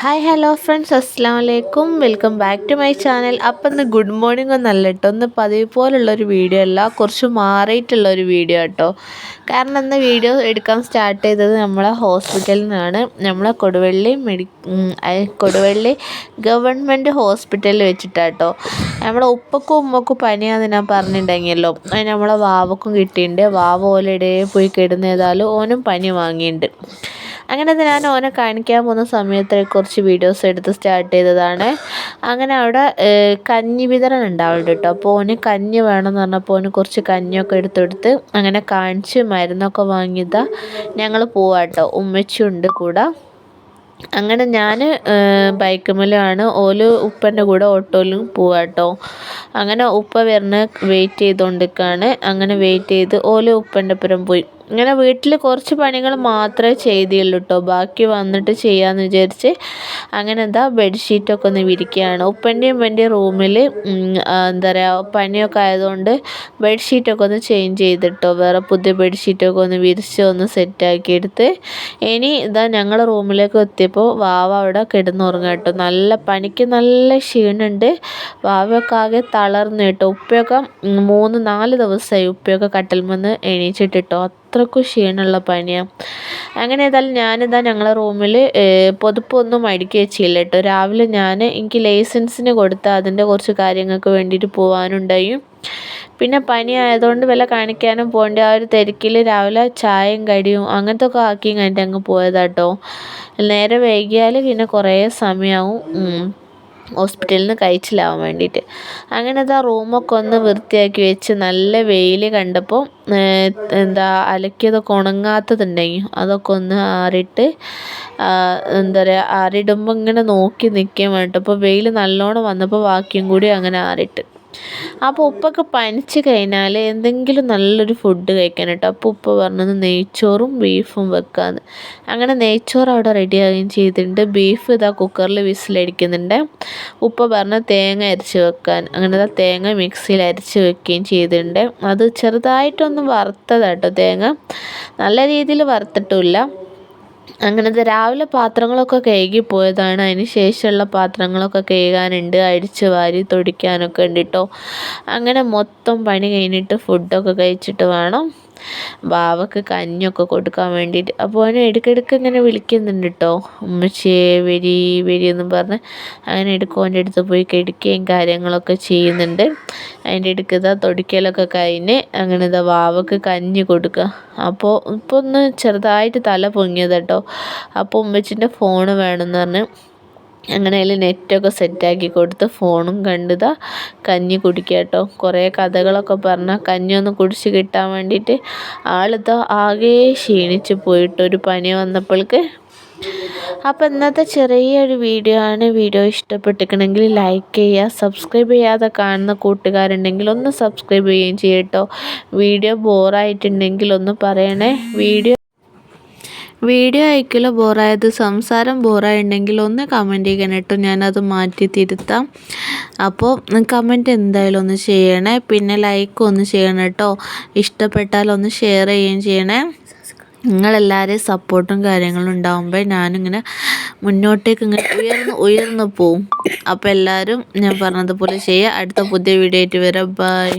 Hi hello friends അസ്സാം വലൈക്കും welcome back to my channel അപ്പം ഇന്ന് ഗുഡ് മോർണിംഗ് ഒന്നല്ല കേട്ടോ ഒന്ന് പതിവ് പോലുള്ളൊരു വീഡിയോ അല്ല. കുറച്ച് മാറിയിട്ടുള്ള ഒരു വീഡിയോ കേട്ടോ കാരണം ഇന്ന് വീഡിയോ എടുക്കാൻ സ്റ്റാർട്ട് ചെയ്തത് നമ്മളെ ഹോസ്പിറ്റലിൽ നിന്നാണ്. നമ്മളെ കൊടുവള്ളി മെഡി കൊടുവള്ളി ഗവൺമെന്റ് ഹോസ്പിറ്റലിൽ വെച്ചിട്ടാട്ടോ നമ്മളെ ഉപ്പക്കും ഉമ്മക്കും പനിയാന്ന് ഞാൻ പറഞ്ഞിട്ടുണ്ടെങ്കിലോ. അത് നമ്മളെ വാവക്കും കിട്ടിയിട്ടുണ്ട്. വാവ ഓലിടേ പോയി കിടന്നേതാലും ഓനും പനി വാങ്ങിയിട്ടുണ്ട് അങ്ങനെ ഞാൻ ഓനെ കാണിക്കാൻ പോകുന്ന സമയത്ത് കുറച്ച് വീഡിയോസ് എടുത്ത് സ്റ്റാർട്ട് ചെയ്തതാണ്. അങ്ങനെ അവിടെ കഞ്ഞി വിതരണം ഉണ്ടാവുന്നുണ്ട് കേട്ടോ. അപ്പോൾ ഓന് കഞ്ഞി വേണമെന്ന് പറഞ്ഞപ്പോൾ ഓന് കുറച്ച് കഞ്ഞിയൊക്കെ എടുത്തെടുത്ത് അങ്ങനെ കാണിച്ച് മരുന്നൊക്കെ വാങ്ങിയതാ ഞങ്ങൾ പോവാട്ടോ ഉമ്മച്ചുണ്ട് കൂടെ. അങ്ങനെ ഞാൻ ബൈക്കുമ്മലാണ് ഓൽ ഉപ്പന്റെ കൂടെ ഓട്ടോയിലും പോവാട്ടോ അങ്ങനെ ഉപ്പ വരുന്ന വെയിറ്റ് ചെയ്തുകൊണ്ടിരിക്കുകയാണ് അങ്ങനെ വെയിറ്റ് ചെയ്ത് ഓൽ ഉപ്പന്റെ പുരം പോയി. ഇങ്ങനെ വീട്ടിൽ കുറച്ച് പണികൾ മാത്രമേ ചെയ്തുള്ളൂ കേട്ടോ ബാക്കി വന്നിട്ട് ചെയ്യാമെന്ന് വിചാരിച്ച് അങ്ങനെ എന്താ ബെഡ്ഷീറ്റൊക്കെ ഒന്ന് വിരിക്കുകയാണ് ഉപ്പന്റെയും ഉമ്മന്റെയും റൂമിൽ എന്താ പറയുക പനിയൊക്കെ ആയതുകൊണ്ട് ബെഡ്ഷീറ്റൊക്കെ ഒന്ന് ചേഞ്ച് ചെയ്തിട്ടോ. വേറെ പുതിയ ബെഡ്ഷീറ്റൊക്കെ ഒന്ന് വിരിച്ച് ഒന്ന് സെറ്റാക്കി എടുത്ത് ഇനി ഇതാ ഞങ്ങൾ റൂമിലേക്ക് എത്തിയപ്പോൾ വാവ അവിടെ കിടന്നുറങ്ങുക കേട്ടോ നല്ല പനിക്ക് നല്ല ക്ഷീണമുണ്ട് വാവയൊക്കെ ആകെ തളർന്നു കേട്ടോ ഉപ്പയൊക്കെ മൂന്ന് നാല് ദിവസമായി ഉപ്പയൊക്കെ കട്ടിൽമെന്ന് എണീച്ചിട്ടിട്ടോ അത്രക്കും ക്ഷീണമുള്ള പനിയാണ് അങ്ങനെ ഏതായാലും ഞാനിതാ ഞങ്ങളെ റൂമിൽ പൊതുപ്പൊന്നും അടുക്കി വെച്ചില്ല കേട്ടോ. രാവിലെ ഞാൻ എനിക്ക് ലൈസൻസിന് കൊടുത്ത അതിന്റെ കുറച്ച് കാര്യങ്ങൾക്ക് വേണ്ടിയിട്ട് പോകാനുണ്ടായി പിന്നെ പനി ആയതുകൊണ്ട് വില കാണിക്കാനും പോകേണ്ട ആ ഒരു തിരക്കിൽ രാവിലെ ചായയും കടിയും അങ്ങനത്തെ ഒക്കെ ആക്കി കഴിഞ്ഞിട്ട് അങ്ങ് പോയതാട്ടോ നേരെ വൈകിയാൽ പിന്നെ കുറേ സമയമാവും ഹോസ്പിറ്റലിൽ നിന്ന് കഴിച്ചിലാവാൻ വേണ്ടിയിട്ട്. അങ്ങനെ അതാ റൂമൊക്കെ ഒന്ന് വൃത്തിയാക്കി വെച്ച് നല്ല വെയിൽ കണ്ടപ്പോൾ എന്താ അലക്കിയതൊക്കെ ഉണങ്ങാത്തതുണ്ടെങ്കിൽ അതൊക്കെ ഒന്ന് ആറിയിട്ട് എന്താ പറയുക ആറിയിടുമ്പോൾ ഇങ്ങനെ നോക്കി നിൽക്കാൻ വേണ്ടിയിട്ട് അപ്പോൾ വെയിൽ നല്ലോണം വന്നപ്പോൾ ബാക്കിയും കൂടി അങ്ങനെ ആറിയിട്ട്. അപ്പോൾ ഉപ്പൊക്കെ പനിച്ച് കഴിഞ്ഞാൽ എന്തെങ്കിലും നല്ലൊരു ഫുഡ് കഴിക്കാൻ കേട്ടോ അപ്പോൾ ഉപ്പ പറഞ്ഞത് നെയ്ച്ചോറും ബീഫും വെക്കാമെന്ന് അങ്ങനെ നെയ്ച്ചോറ് അവിടെ റെഡി ആവുകയും ചെയ്തിട്ടുണ്ട്. ബീഫ് ഇതാ കുക്കറിൽ വിസിലടിക്കുന്നുണ്ട്. ഉപ്പ പറഞ്ഞ തേങ്ങ അരച്ച് വെക്കാൻ. അങ്ങനെ തേങ്ങ മിക്സിയിൽ അരച്ച് വെക്കുകയും ചെയ്തിട്ടുണ്ട്. അത് ചെറുതായിട്ടൊന്ന് വറുത്തതാട്ടോ തേങ്ങ. നല്ല രീതിയിൽ വറുത്തിട്ടില്ല അങ്ങനത്തെ രാവിലെ പാത്രങ്ങളൊക്കെ കഴുകി പോയതാണ്. അതിന് ശേഷമുള്ള പാത്രങ്ങളൊക്കെ കഴുകാനുണ്ട്. അടിച്ച് വാരി തൊടിക്കാനൊക്കെ ഉണ്ട് കേട്ടോ അങ്ങനെ മൊത്തം പണി കഴിഞ്ഞിട്ട് ഫുഡൊക്കെ കഴിച്ചിട്ട് വേണം. ബാവക്ക് കഞ്ഞൊക്കെ കൊടുക്കാൻ വേണ്ടിയിട്ട്. അപ്പോൾ അവനെ ഇടയ്ക്കിടയ്ക്ക് ഇങ്ങനെ വിളിക്കുന്നുണ്ട് കേട്ടോ ഉമ്മച്ചിയെ വരി വരി എന്ന് പറഞ്ഞ് അങ്ങനെ എടുക്കും. അവന്റെ അടുത്ത് പോയി കിടക്കുകയും കാര്യങ്ങളൊക്കെ ചെയ്യുന്നുണ്ട്. അതിന്റെ ഇടയ്ക്ക് ഇതാ തൊടിക്കലൊക്കെ കഴിഞ്ഞ് അങ്ങനെ ഇതാ വാവക്ക് കഞ്ഞി കൊടുക്കുക. അപ്പോൾ ഇപ്പോൾ ഒന്ന് ചെറുതായിട്ട് തല പൊങ്ങിയത് കേട്ടോ അപ്പോൾ ഉമ്മച്ചിന്റെ ഫോണ് വേണമെന്ന് പറഞ്ഞ് അങ്ങനെ അതിൽ നെറ്റൊക്കെ സെറ്റാക്കി കൊടുത്ത് ഫോണും കണ്ടിതാ കഞ്ഞി കുടിക്കുക കേട്ടോ. കുറേ കഥകളൊക്കെ പറഞ്ഞാൽ കഞ്ഞി ഒന്ന് കുടിച്ച് കിട്ടാൻ വേണ്ടിയിട്ട് ആളിതാ ആകെ ക്ഷീണിച്ച് പോയിട്ട് ഒരു പനി വന്നപ്പോൾക്ക്. അപ്പം ഇന്നത്തെ ചെറിയൊരു വീഡിയോ ആണ്. വീഡിയോ ഇഷ്ടപ്പെട്ടിരിക്കണമെങ്കിൽ ലൈക്ക് ചെയ്യുക സബ്സ്ക്രൈബ് ചെയ്യാതെ കാണുന്ന കൂട്ടുകാരുണ്ടെങ്കിൽ ഒന്ന് സബ്സ്ക്രൈബ് ചെയ്യുകയും ചെയ്യട്ടോ വീഡിയോ ബോറായിട്ടുണ്ടെങ്കിൽ ഒന്ന് പറയണേ. വീഡിയോ വീഡിയോ അയക്കൽ ബോറായത് സംസാരം ബോറായിണ്ടെങ്കിൽ ഒന്ന് കമന്റ് ചെയ്യണം കേട്ടോ ഞാനത് മാറ്റി തിരുത്താം. അപ്പോൾ കമന്റ് എന്തായാലും ഒന്ന് ചെയ്യണേ. പിന്നെ ലൈക്ക് ഒന്ന് ചെയ്യണം കേട്ടോ ഇഷ്ടപ്പെട്ടാൽ ഒന്ന് ഷെയർ ചെയ്യുകയും ചെയ്യണേ. നിങ്ങളെല്ലാവരെയും സപ്പോർട്ടും കാര്യങ്ങളും ഉണ്ടാകുമ്പോൾ ഞാനിങ്ങനെ മുന്നോട്ടേക്ക് ഇങ്ങനെ ഉയർന്ന് ഉയർന്നു പോവും. അപ്പോൾ എല്ലാവരും ഞാൻ പറഞ്ഞതുപോലെ ചെയ്യുക അടുത്ത പുതിയ വീഡിയോ ആയിട്ട് വരാം. ബൈ